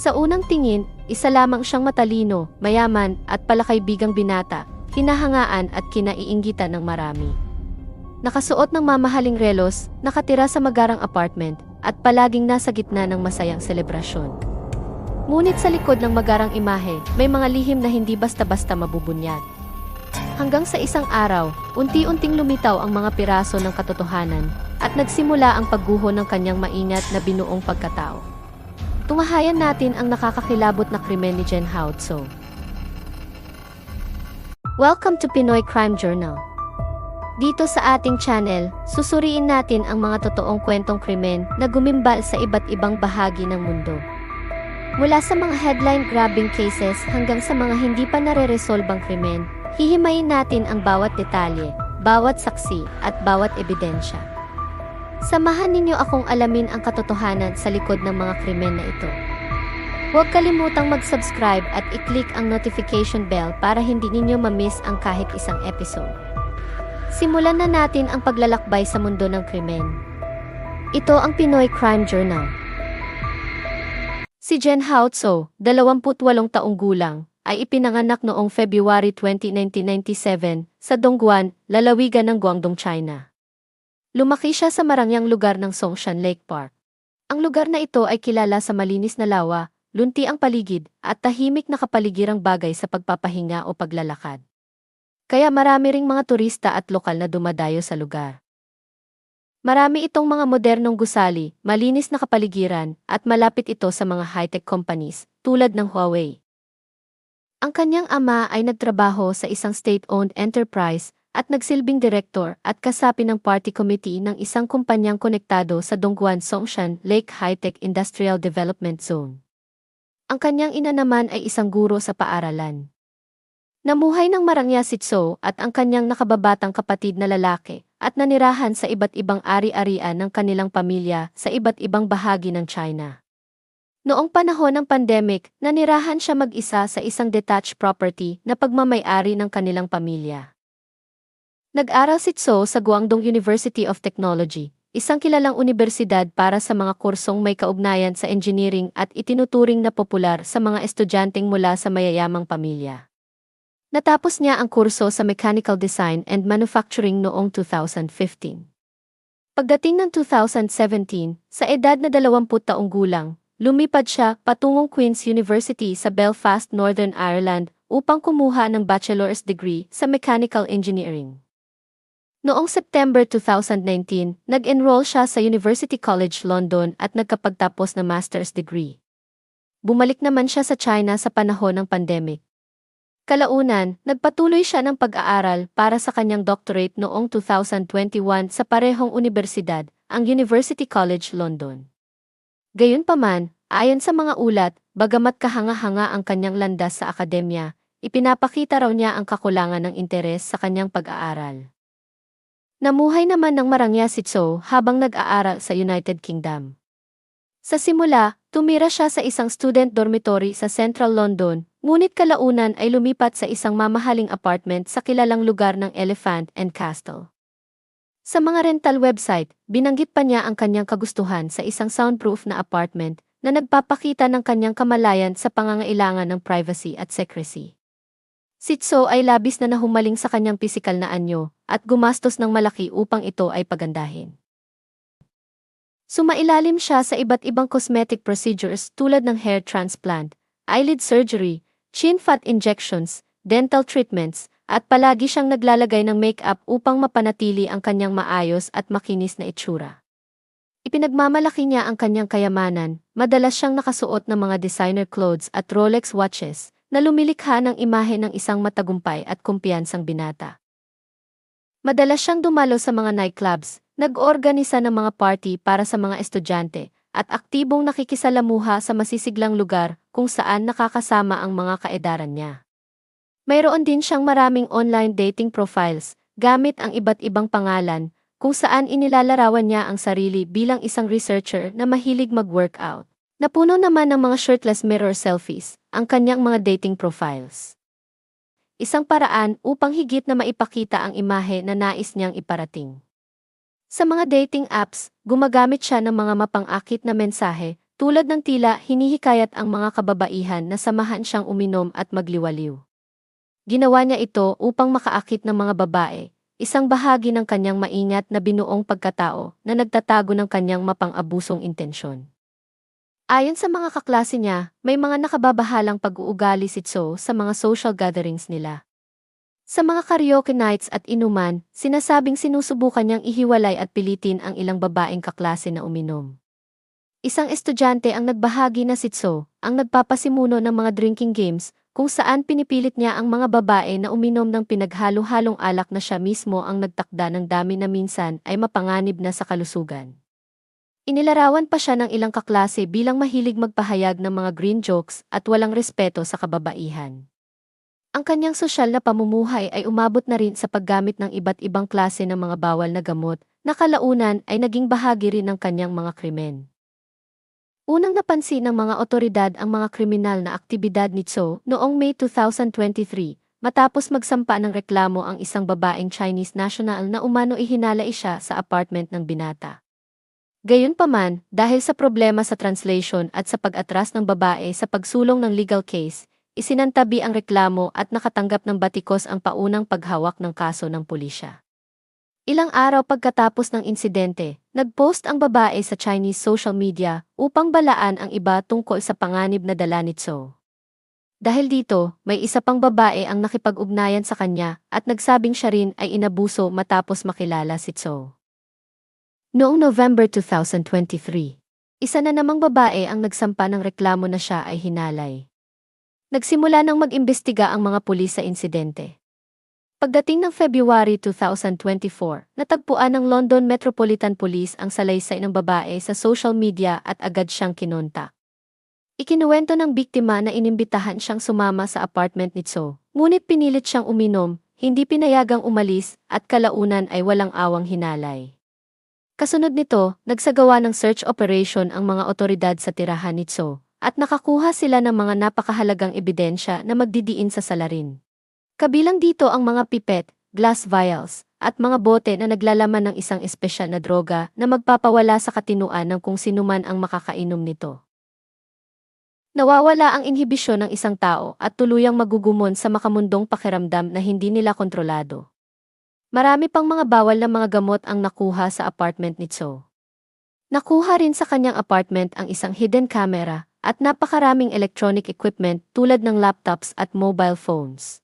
Sa unang tingin, isa lamang siyang matalino, mayaman, at palakaibigang binata, hinahangaan at kinaiinggitan ng marami. Nakasuot ng mamahaling relos, nakatira sa magarang apartment, at palaging nasa gitna ng masayang selebrasyon. Ngunit sa likod ng magarang imahe, may mga lihim na hindi basta-basta mabubunyag. Hanggang sa isang araw, unti-unting lumitaw ang mga piraso ng katotohanan, at nagsimula ang pagguho ng kanyang maingat na binuong pagkatao. Tungahayan natin ang nakakakilabot na krimen ni Jen Hautso. Welcome to Pinoy Crime Journal. Dito sa ating channel, susuriin natin ang mga totoong kwentong krimen na gumimbal sa iba't ibang bahagi ng mundo. Mula sa mga headline-grabbing cases hanggang sa mga hindi pa nare-resolbang krimen, hihimayin natin ang bawat detalye, bawat saksi, at bawat ebidensya. Samahan ninyo akong alamin ang katotohanan sa likod ng mga krimen na ito. Huwag kalimutang mag-subscribe at i-click ang notification bell para hindi ninyo ma-miss ang kahit isang episode. Simulan na natin ang paglalakbay sa mundo ng krimen. Ito ang Pinoy Crime Journal. Si Jen Hautso, 28 taong gulang, ay ipinanganak noong February 20, 1997 sa Dongguan, lalawigan ng Guangdong, China. Lumaki siya sa marangyang lugar ng Songshan Lake Park. Ang lugar na ito ay kilala sa malinis na lawa, lunti ang paligid, at tahimik na kapaligirang bagay sa pagpapahinga o paglalakad. Kaya marami ring mga turista at lokal na dumadayo sa lugar. Marami itong mga modernong gusali, malinis na kapaligiran, at malapit ito sa mga high-tech companies, tulad ng Huawei. Ang kanyang ama ay nagtrabaho sa isang state-owned enterprise at nagsilbing direktor at kasapi ng party committee ng isang kumpanyang konektado sa Dongguan Songshan Lake High-Tech Industrial Development Zone. Ang kanyang ina naman ay isang guro sa paaralan. Namuhay ng marangya si Tso at ang kanyang nakababatang kapatid na lalaki at nanirahan sa iba't ibang ari-arian ng kanilang pamilya sa iba't ibang bahagi ng China. Noong panahon ng pandemic, nanirahan siya mag-isa sa isang detached property na pagmamayari ng kanilang pamilya. Nag-aral si Tso sa Guangdong University of Technology, isang kilalang universidad para sa mga kursong may kaugnayan sa engineering at itinuturing na popular sa mga estudyanteng mula sa mayayamang pamilya. Natapos niya ang kurso sa Mechanical Design and Manufacturing noong 2015. Pagdating ng 2017, sa edad na 20 taong gulang, lumipad siya patungong Queen's University sa Belfast, Northern Ireland upang kumuha ng bachelor's degree sa Mechanical Engineering. Noong September 2019, nag-enroll siya sa University College London at nagkapagtapos ng master's degree. Bumalik naman siya sa China sa panahon ng pandemic. Kalaunan, nagpatuloy siya ng pag-aaral para sa kanyang doctorate noong 2021 sa parehong universidad, ang University College London. Gayunpaman, ayon sa mga ulat, bagamat kahanga-hanga ang kanyang landas sa akademya, ipinapakita raw niya ang kakulangan ng interes sa kanyang pag-aaral. Namuhay naman ng marangya si Tso habang nag-aaral sa United Kingdom. Sa simula, tumira siya sa isang student dormitory sa Central London, ngunit kalaunan ay lumipat sa isang mamahaling apartment sa kilalang lugar ng Elephant and Castle. Sa mga rental website, binanggit pa niya ang kanyang kagustuhan sa isang soundproof na apartment na nagpapakita ng kanyang kamalayan sa pangangailangan ng privacy at secrecy. Si Tso ay labis na nahumaling sa kanyang pisikal na anyo at gumastos ng malaki upang ito ay pagandahin. Sumailalim siya sa iba't ibang cosmetic procedures tulad ng hair transplant, eyelid surgery, chin fat injections, dental treatments, at palagi siyang naglalagay ng makeup upang mapanatili ang kanyang maayos at makinis na itsura. Ipinagmamalaki niya ang kanyang kayamanan, madalas siyang nakasuot ng mga designer clothes at Rolex watches, na lumilikha ng imahe ng isang matagumpay at kumpiyansang binata. Madalas siyang dumalo sa mga nightclubs, nag-organisa ng mga party para sa mga estudyante, at aktibong nakikisalamuha sa masisiglang lugar kung saan nakakasama ang mga kaedaran niya. Mayroon din siyang maraming online dating profiles, gamit ang iba't ibang pangalan, kung saan inilalarawan niya ang sarili bilang isang researcher na mahilig mag-workout. Napuno naman ng mga shirtless mirror selfies, ang kanyang mga dating profiles. Isang paraan upang higit na maipakita ang imahe na nais niyang iparating. Sa mga dating apps, gumagamit siya ng mga mapang-akit na mensahe tulad ng tila hinihikayat ang mga kababaihan na samahan siyang uminom at magliwaliw. Ginawa niya ito upang makaakit ng mga babae, isang bahagi ng kanyang maingat na binuong pagkatao na nagtatago ng kanyang mapang-abusong intensyon. Ayon sa mga kaklase niya, may mga nakababahalang pag-uugali si Tso sa mga social gatherings nila. Sa mga karaoke nights at inuman, sinasabing sinusubukan niyang ihiwalay at pilitin ang ilang babaeng kaklase na uminom. Isang estudyante ang nagbahagi na si Tso, ang nagpapasimuno ng mga drinking games, kung saan pinipilit niya ang mga babae na uminom ng pinaghalo-halong alak na siya mismo ang nagtakda ng dami na minsan ay mapanganib na sa kalusugan. Inilarawan pa siya ng ilang kaklase bilang mahilig magpahayag ng mga green jokes at walang respeto sa kababaihan. Ang kanyang sosyal na pamumuhay ay umabot na rin sa paggamit ng iba't ibang klase ng mga bawal na gamot na kalaunan ay naging bahagi rin ng kanyang mga krimen. Unang napansin ng mga otoridad ang mga kriminal na aktibidad ni Tso noong May 2023 matapos magsampa ng reklamo ang isang babaeng Chinese national na umano ihinalay siya sa apartment ng binata. Gayunpaman, dahil sa problema sa translation at sa pag-atras ng babae sa pagsulong ng legal case, isinantabi ang reklamo at nakatanggap ng batikos ang paunang paghawak ng kaso ng pulisya. Ilang araw pagkatapos ng insidente, nagpost ang babae sa Chinese social media upang balaan ang iba tungkol sa panganib na dala ni Tso. Dahil dito, may isa pang babae ang nakipag-ugnayan sa kanya at nagsabing siya rin ay inabuso matapos makilala si Tso. Noong November 2023, isa na namang babae ang nagsampa ng reklamo na siya ay hinalay. Nagsimula nang mag-imbestiga ang mga pulis sa insidente. Pagdating ng February 2024, natagpuan ng London Metropolitan Police ang salaysay ng babae sa social media at agad siyang kinontak. Ikinuwento ng biktima na inimbitahan siyang sumama sa apartment ni Tso, ngunit pinilit siyang uminom, hindi pinayagang umalis, at kalaunan ay walang awang hinalay. Kasunod nito, nagsagawa ng search operation ang mga otoridad sa tirahan ni Tso, at nakakuha sila ng mga napakahalagang ebidensya na magdidiin sa salarin. Kabilang dito ang mga pipet, glass vials, at mga bote na naglalaman ng isang espesyal na droga na magpapawala sa katinuan ng kung sinuman ang makakainom nito. Nawawala ang inhibisyon ng isang tao at tuluyang magugumon sa makamundong pakiramdam na hindi nila kontrolado. Marami pang mga bawal na mga gamot ang nakuha sa apartment ni Tso. Nakuha rin sa kanyang apartment ang isang hidden camera at napakaraming electronic equipment tulad ng laptops at mobile phones.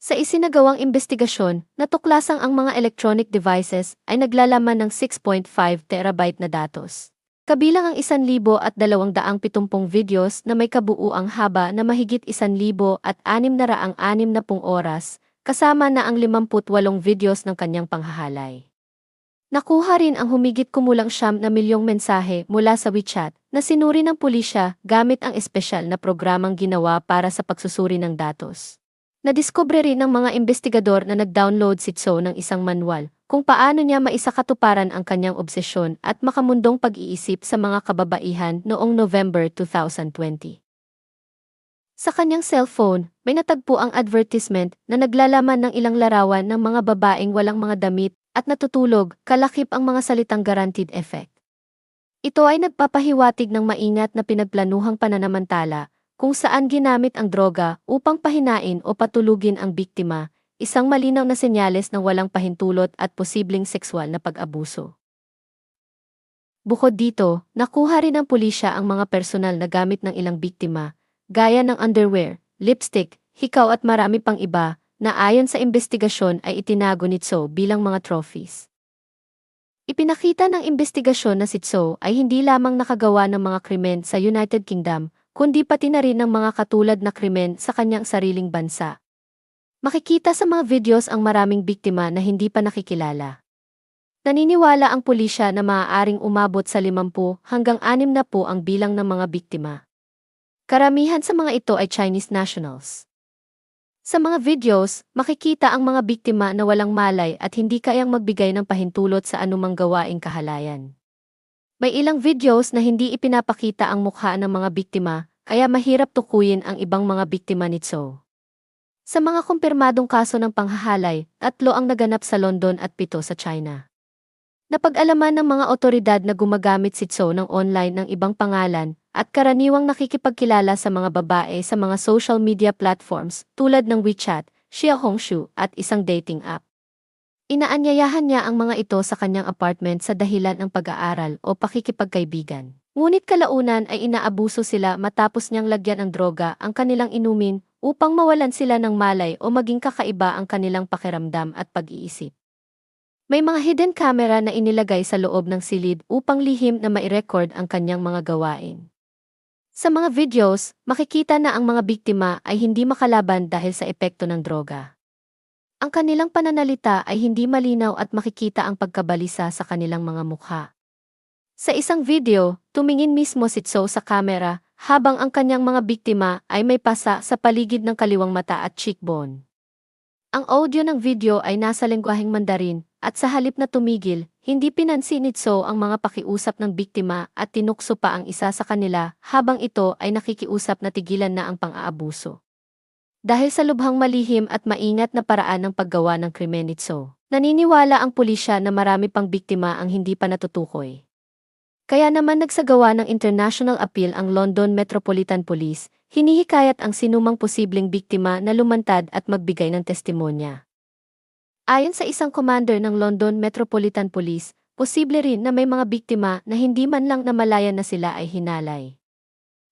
Sa isinagawang investigasyon, natuklasang ang mga electronic devices ay naglalaman ng 6.5 terabyte na datos. Kabilang ang 1,270 videos na may kabuuang haba na mahigit 1,000 at 660 oras, kasama na ang 58 videos ng kanyang panghahalay. Nakuha rin ang humigit kumulang siyam na milyong mensahe mula sa WeChat na sinuri ng pulisya gamit ang espesyal na programang ginawa para sa pagsusuri ng datos. Nadiskubre rin ng mga investigador na nag-download si Tso ng isang manual kung paano niya maisakatuparan ang kanyang obsesyon at makamundong pag-iisip sa mga kababaihan noong November 2020. Sa kanyang cellphone, may natagpo ang advertisement na naglalaman ng ilang larawan ng mga babaeng walang mga damit at natutulog, kalakip ang mga salitang guaranteed effect. Ito ay nagpapahiwatig ng maingat na pinagplanuhang pananamantala kung saan ginamit ang droga upang pahinain o patulugin ang biktima, isang malinaw na senyales ng walang pahintulot at posibleng sexual na pag-abuso. Bukod dito, nakuha rin ng pulisya ang mga personal na gamit ng ilang biktima, gaya ng underwear, lipstick, hikaw at marami pang iba, na ayon sa investigasyon ay itinago ni Tso bilang mga trophies. Ipinakita ng investigasyon na si Tso ay hindi lamang nakagawa ng mga krimen sa United Kingdom, kundi pati na rin ng mga katulad na krimen sa kanyang sariling bansa. Makikita sa mga videos ang maraming biktima na hindi pa nakikilala. Naniniwala ang pulisya na maaaring umabot sa 50 hanggang 60 po ang bilang ng mga biktima. Karamihan sa mga ito ay Chinese nationals. Sa mga videos, makikita ang mga biktima na walang malay at hindi kayang magbigay ng pahintulot sa anumang gawaing kahalayan. May ilang videos na hindi ipinapakita ang mukha ng mga biktima, kaya mahirap tukuyin ang ibang mga biktima nito. Sa mga kumpirmadong kaso ng panghahalay, tatlo ang naganap sa London at pito sa China. Napag-alaman ng mga otoridad na gumagamit si Tso ng online ng ibang pangalan at karaniwang nakikipagkilala sa mga babae sa mga social media platforms tulad ng WeChat, Xiaohongshu at isang dating app. Inaanyayahan niya ang mga ito sa kanyang apartment sa dahilan ng pag-aaral o pakikipagkaibigan. Ngunit kalaunan ay inaabuso sila matapos niyang lagyan ng droga ang kanilang inumin upang mawalan sila ng malay o maging kakaiba ang kanilang pakiramdam at pag-iisip. May mga hidden camera na inilagay sa loob ng silid upang lihim na mai-record ang kanyang mga gawain. Sa mga videos, makikita na ang mga biktima ay hindi makalaban dahil sa epekto ng droga. Ang kanilang pananalita ay hindi malinaw at makikita ang pagkabalisa sa kanilang mga mukha. Sa isang video, tumingin mismo si Tso sa kamera habang ang kanyang mga biktima ay may pasa sa paligid ng kaliwang mata at cheekbone. Ang audio ng video ay nasa lengguaheng Mandarin, at sa halip na tumigil, hindi pinansin ni Tso ang mga pakiusap ng biktima at tinukso pa ang isa sa kanila habang ito ay nakikiusap na tigilan na ang pang-aabuso. Dahil sa lubhang malihim at maingat na paraan ng paggawa ng krimen ni Tso, naniniwala ang pulisya na marami pang biktima ang hindi pa natutukoy. Kaya naman nagsagawa ng international appeal ang London Metropolitan Police, hinihikayat ang sinumang posibleng biktima na lumantad at magbigay ng testimonya. Ayon sa isang commander ng London Metropolitan Police, posible rin na may mga biktima na hindi man lang namalayan na sila ay hinalay.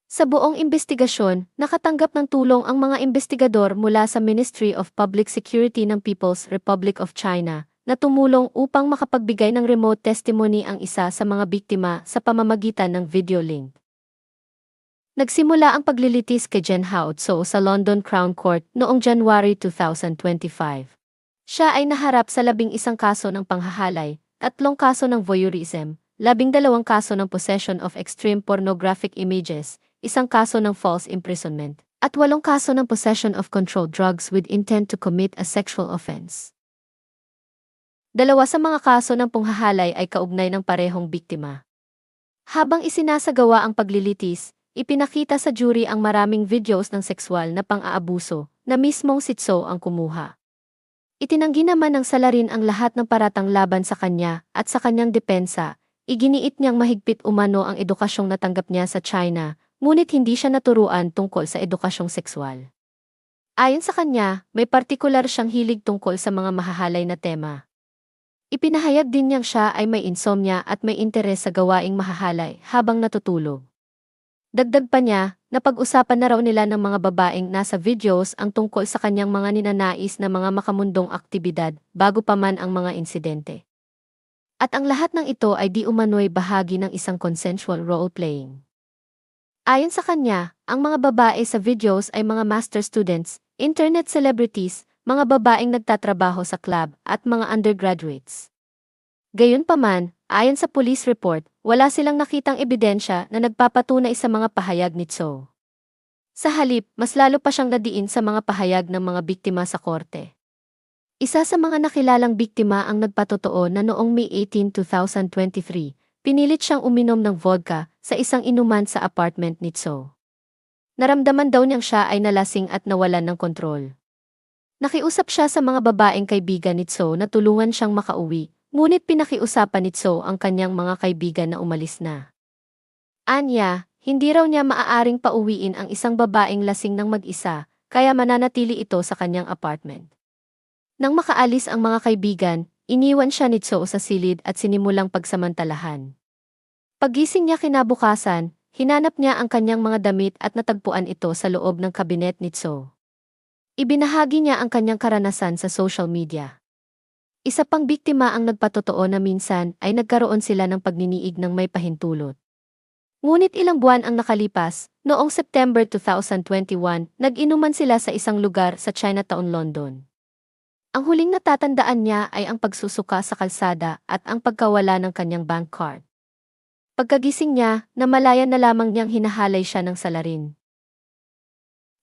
Sa buong investigasyon, nakatanggap ng tulong ang mga investigador mula sa Ministry of Public Security ng People's Republic of China, na tumulong upang makapagbigay ng remote testimony ang isa sa mga biktima sa pamamagitan ng video link. Nagsimula ang paglilitis kay Jen Hao Tso sa London Crown Court noong January 2025. Siya ay naharap sa labing isang kaso ng panghahalay, tatlong kaso ng voyeurism, labing dalawang kaso ng possession of extreme pornographic images, isang kaso ng false imprisonment, at walong kaso ng possession of controlled drugs with intent to commit a sexual offense. Dalawa sa mga kaso ng punghahalay ay kaugnay ng parehong biktima. Habang isinasagawa ang paglilitis, ipinakita sa jury ang maraming videos ng sexual na pang-aabuso na mismong si Tso ang kumuha. Itinanggi naman ng salarin ang lahat ng paratang laban sa kanya at sa kanyang depensa, iginiit niyang mahigpit umano ang edukasyong natanggap niya sa China, ngunit hindi siya naturuan tungkol sa edukasyong sexual. Ayon sa kanya, may partikular siyang hilig tungkol sa mga mahahalay na tema. Ipinahayag din niyang siya ay may insomnia at may interes sa gawaing mahahalay habang natutulog. Dagdag pa niya, napag-usapan na raw nila ng mga babaeng nasa videos ang tungkol sa kanyang mga ninanais na mga makamundong aktibidad bago pa man ang mga insidente. At ang lahat ng ito ay di umano'y bahagi ng isang consensual role-playing. Ayon sa kanya, ang mga babae sa videos ay mga master students, internet celebrities, mga babaeng nagtatrabaho sa club at mga undergraduates. Gayunpaman, ayon sa police report, wala silang nakitang ebidensya na nagpapatunay sa mga pahayag ni Tso. Sa halip, mas lalo pa siyang nadiin sa mga pahayag ng mga biktima sa korte. Isa sa mga nakilalang biktima ang nagpatotoo na noong May 18, 2023, pinilit siyang uminom ng vodka sa isang inuman sa apartment ni Tso. Naramdaman daw niyang siya ay nalasing at nawalan ng kontrol. Nakiusap siya sa mga babaeng kaibigan ni Tso na tulungan siyang makauwi, ngunit pinakiusapan ni Tso ang kanyang mga kaibigan na umalis na. Anya, hindi raw niya maaaring pauwiin ang isang babaeng lasing ng mag-isa, kaya mananatili ito sa kanyang apartment. Nang makaalis ang mga kaibigan, iniwan siya ni Tso sa silid at sinimulang pagsamantalahan. Pagising niya kinabukasan, hinanap niya ang kanyang mga damit at natagpuan ito sa loob ng kabinet ni Tso. Ibinahagi niya ang kanyang karanasan sa social media. Isa pang biktima ang nagpatotoo na minsan ay nagkaroon sila ng pagniniig ng may pahintulot. Ngunit ilang buwan ang nakalipas, noong September 2021, nag-inuman sila sa isang lugar sa Chinatown, London. Ang huling natatandaan niya ay ang pagsusuka sa kalsada at ang pagkawala ng kanyang bank card. Pagkagising niya, namalayan na lamang niyang hinahalay siya ng salarin.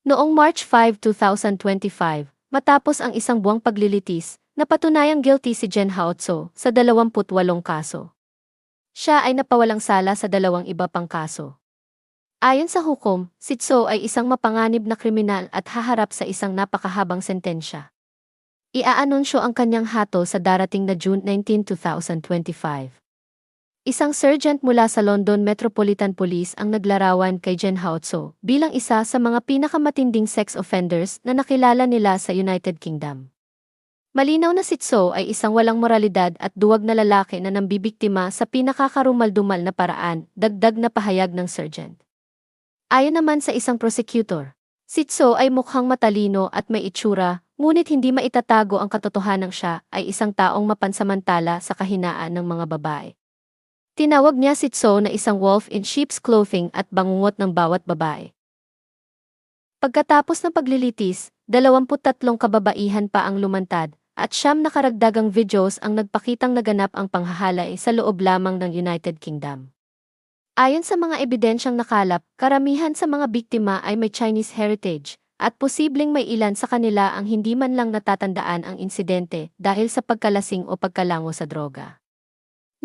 Noong March 5, 2025, matapos ang isang buwang paglilitis, napatunayang guilty si Jen Haotso sa 28 kaso. Siya ay napawalang sala sa dalawang iba pang kaso. Ayon sa hukom, si Tso ay isang mapanganib na kriminal at haharap sa isang napakahabang sentensya. Iaanunsyo ang kanyang hatol sa darating na June 19, 2025. Isang sergeant mula sa London Metropolitan Police ang naglarawan kay Jen Haotso bilang isa sa mga pinakamatinding sex offenders na nakilala nila sa United Kingdom. Malinaw na si Tso ay isang walang moralidad at duwag na lalaki na nambibiktima sa pinakakarumaldumal na paraan, dagdag na pahayag ng sergeant. Ayon naman sa isang prosecutor, si Tso ay mukhang matalino at may itsura, ngunit hindi maitatago ang katotohanan siya ay isang taong mapansamantala sa kahinaan ng mga babae. Tinawag niya si Tso na isang wolf in sheep's clothing at bangungot ng bawat babae. Pagkatapos ng paglilitis, 23 kababaihan pa ang lumantad, at siyam na karagdagang videos ang nagpakitang naganap ang panghahalay sa loob lamang ng United Kingdom. Ayon sa mga ebidensyang nakalap, karamihan sa mga biktima ay may Chinese heritage, at posibleng may ilan sa kanila ang hindi man lang natatandaan ang insidente dahil sa pagkalasing o pagkalango sa droga.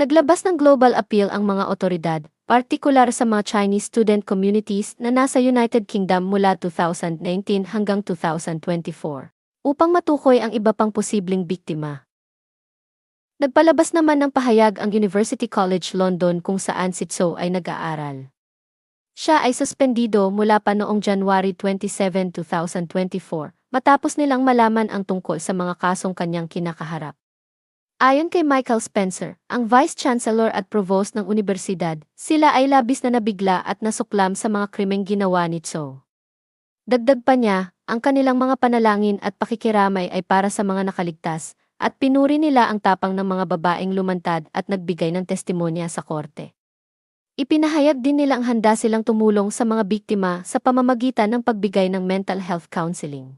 Naglabas ng global appeal ang mga otoridad, partikular sa mga Chinese student communities na nasa United Kingdom mula 2019 hanggang 2024, upang matukoy ang iba pang posibleng biktima. Nagpalabas naman ng pahayag ang University College London kung saan si Tso ay nag-aaral. Siya ay suspendido mula pa noong January 27, 2024, matapos nilang malaman ang tungkol sa mga kasong kanyang kinakaharap. Ayon kay Michael Spencer, ang Vice Chancellor at Provost ng Universidad, sila ay labis na nabigla at nasuklam sa mga krimeng ginawa ni Tso. Dagdag pa niya, ang kanilang mga panalangin at pakikiramay ay para sa mga nakaligtas, at pinuri nila ang tapang ng mga babaeng lumantad at nagbigay ng testimonya sa korte. Ipinahayag din nila ang handa silang tumulong sa mga biktima sa pamamagitan ng pagbigay ng mental health counseling.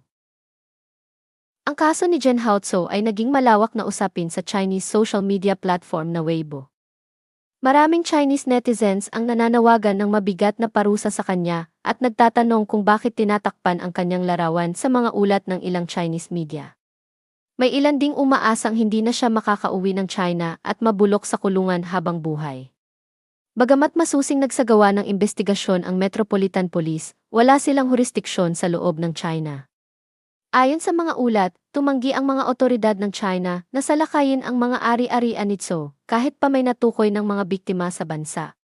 Ang kaso ni Jen Haotso ay naging malawak na usapin sa Chinese social media platform na Weibo. Maraming Chinese netizens ang nananawagan ng mabigat na parusa sa kanya at nagtatanong kung bakit tinatakpan ang kanyang larawan sa mga ulat ng ilang Chinese media. May ilan ding umaasang hindi na siya makakauwi ng China at mabulok sa kulungan habang buhay. Bagamat masusing nagsagawa ng investigasyon ang Metropolitan Police, wala silang jurisdiksyon sa loob ng China. Ayon sa mga ulat, tumanggi ang mga otoridad ng China na salakayin ang mga ari-arian nito kahit pa may natukoy ng mga biktima sa bansa.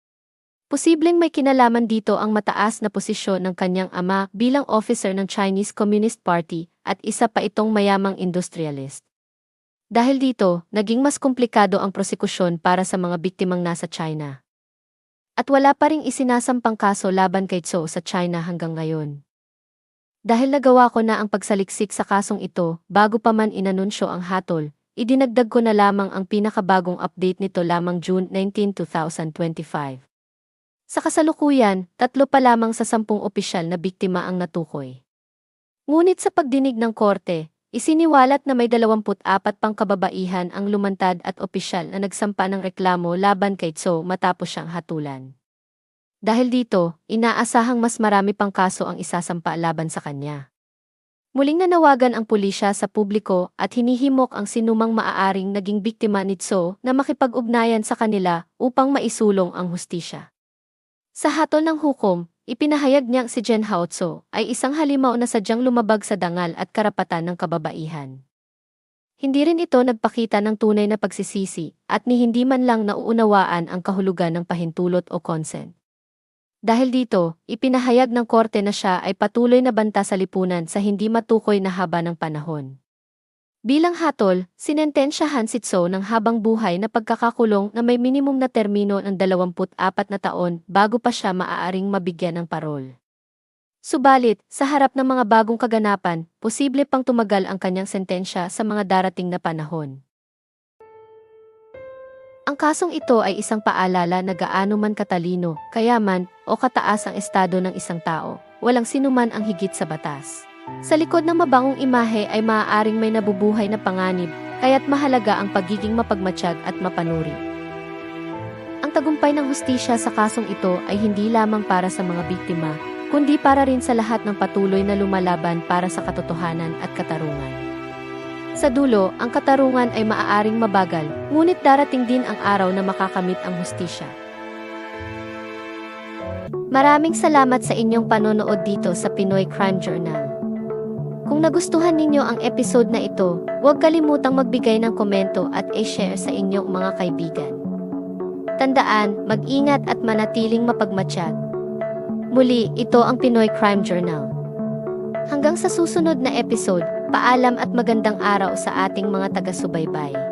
Posibleng may kinalaman dito ang mataas na posisyon ng kanyang ama bilang officer ng Chinese Communist Party at isa pa itong mayamang industrialist. Dahil dito, naging mas komplikado ang prosekusyon para sa mga biktimang nasa China. At wala pa ring isinasampang kaso laban kay Zhou sa China hanggang ngayon. Dahil nagawa ko na ang pagsaliksik sa kasong ito bago pa man inanunsyo ang hatol, idinagdag ko na lamang ang pinakabagong update nito lamang June 19, 2025. Sa kasalukuyan, tatlo pa lamang sa sampung opisyal na biktima ang natukoy. Ngunit sa pagdinig ng korte, isiniwalat na may 24 pang kababaihan ang lumantad at opisyal na nagsampa ng reklamo laban kay Tso matapos siyang hatulan. Dahil dito, inaasahang mas marami pang kaso ang isasampa laban sa kanya. Muling nanawagan ang pulisya sa publiko at hinihimok ang sinumang maaaring naging biktima nito na makipag-ugnayan sa kanila upang maisulong ang hustisya. Sa hatol ng hukom, ipinahayag niyang si Jen Haotso ay isang halimaw na sadyang lumabag sa dangal at karapatan ng kababaihan. Hindi rin ito nagpakita ng tunay na pagsisisi at ni hindi man lang nauunawaan ang kahulugan ng pahintulot o consent. Dahil dito, ipinahayag ng korte na siya ay patuloy na banta sa lipunan sa hindi matukoy na haba ng panahon. Bilang hatol, sinentensyahan si Tso ng habang buhay na pagkakakulong na may minimum na termino ng 24 na taon bago pa siya maaaring mabigyan ng parol. Subalit, sa harap ng mga bagong kaganapan, posible pang tumagal ang kanyang sentensya sa mga darating na panahon. Ang kasong ito ay isang paalala na gaano man katalino, kayaman, o kataas ang estado ng isang tao, walang sinuman ang higit sa batas. Sa likod ng mabangong imahe ay maaaring may nabubuhay na panganib, kaya't mahalaga ang pagiging mapagmatsyag at mapanuri. Ang tagumpay ng hustisya sa kasong ito ay hindi lamang para sa mga biktima, kundi para rin sa lahat ng patuloy na lumalaban para sa katotohanan at katarungan. Sa dulo, ang katarungan ay maaaring mabagal, ngunit darating din ang araw na makakamit ang hustisya. Maraming salamat sa inyong panonood dito sa Pinoy Crime Journal. Kung nagustuhan ninyo ang episode na ito, huwag kalimutang magbigay ng komento at i-share sa inyong mga kaibigan. Tandaan, mag-ingat at manatiling mapagmatsyag. Muli, ito ang Pinoy Crime Journal. Hanggang sa susunod na episode, paalam at magandang araw sa ating mga taga-subaybay.